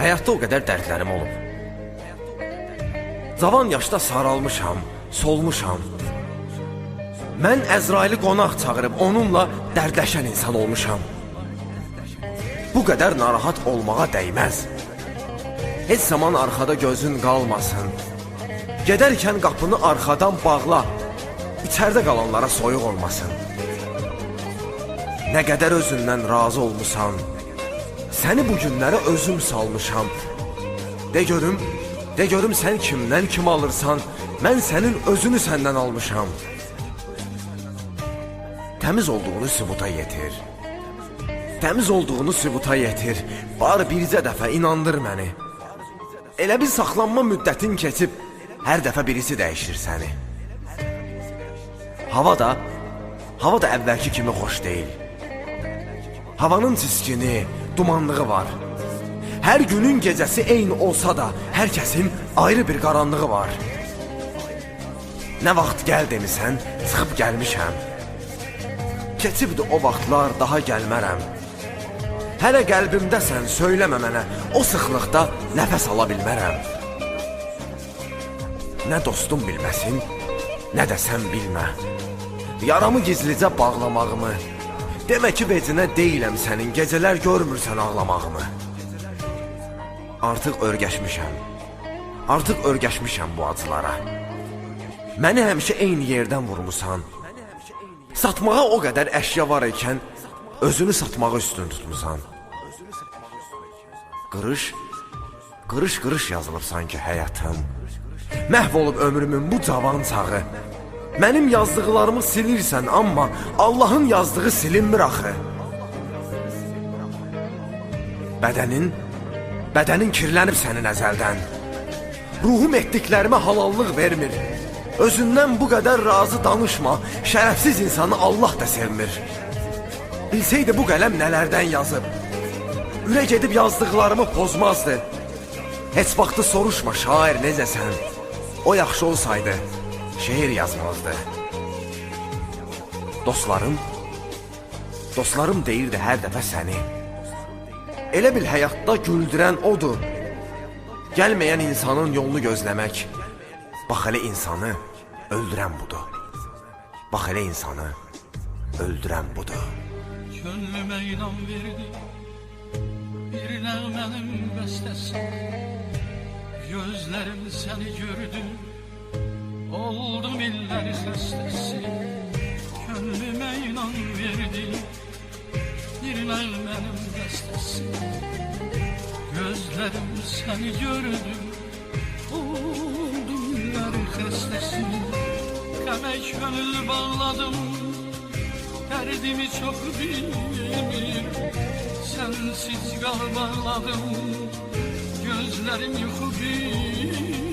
Həyatda o qədər dərdlərim olub. Cavan yaşda saralmışam, solmuşam. Mən Əzraili qonaq çağırıb onunla dərdləşən insan olmuşam. Bu qədər narahat olmağa dəyməz. Heç zaman arxada gözün qalmasın. Gedərkən qapını arxadan bağla. İçəridə qalanlara soyuq olmasın. Nə qədər özündən razı olmusan, səni bu günlərə özüm salmışam. De görüm, de görüm sən kimdən kim alırsan, mən sənin özünü səndən almışam. Təmiz olduğunu sübuta yetir. Təmiz olduğunu sübuta yetir. Bar bircə dəfə inandır məni. Elə bir saxlanma müddətin keçib, hər dəfə birisi dəyişir səni. Hava da, hava da əvvəlki kimi xoş deyil. Havanın çiskini, dumanlığı var. Hər günün gecəsi eyni olsa da, hər kəsin ayrı bir qaranlığı var. Nə vaxt gəl demisən, çıxıb gəlmişəm. Keçibdi o vaxtlar daha gəlmərəm. Hələ qəlbimdəsən, söyləmə mənə, o sıxlıqda nəfəs ala bilmərəm. Nə dostum bilməsin, nə də sən bilmə. Yaramı gizlicə bağlamağımı, demə ki vecinə deyiləm sənin, gecələr görmürsən ağlamağımı. Artıq örgəşmişəm. Artıq örgəşmişəm bu acılara. Məni həmişə eyni yerdən vurmusan. Satmağa o qədər əşya var ikən özünü satmağı üstün tutmusan. Qırış, qırış qırış yazılıb sanki həyatım. Məhv olub ömrümün bu cavan çağı. Mənim yazdıqlarımı silirsən amma Allahın yazdığı silinmir axı. Bədənin, bədənin kirlənib sənin əzəldən. Ruhum etdiklərimə halallıq vermir. Özündən bu qədər razı danışma. Şərəfsiz insanı Allah da sevmir. Bilsəydi bu qələm nələrdən yazıb. Ürək edib yazdıqlarımı pozmazdı. Heç vaxtı soruşma şair necəsən. O yaxşı olsaydı şeir yazmazdı. Dostlarım, dostlarım deyirdi hər dəfə səni. Elə bil həyatda güldürən odur. Gəlməyən insanın yolunu gözləmək. Bax elə insanı öldürən budur. Bax elə insanı öldürən budur. Gönlüme inan verdi Bir nəğmənin bəstəsi Gözlərim səni gördü Oldum illər xəstəsi Gönlümə inan verdi Bir nəğmənin bəstəsi Gözlərim səni gördü. Oldum illər xəstəsi Qəmə könül bağladım. Derdimi çok bilmir Sensiz kalmadım Gözlerim yuhu bilmir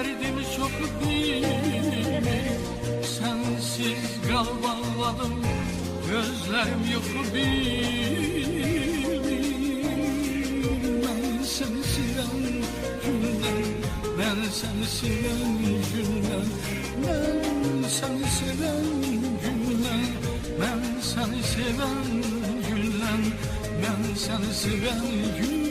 Derdimi çok bilmir Sensiz kal bağladım Gözlerim yok bilmir Ben seni seven günden Ben seni seven günden. Ben seni seven günden Ben seni seven günden. Ben seni seven günden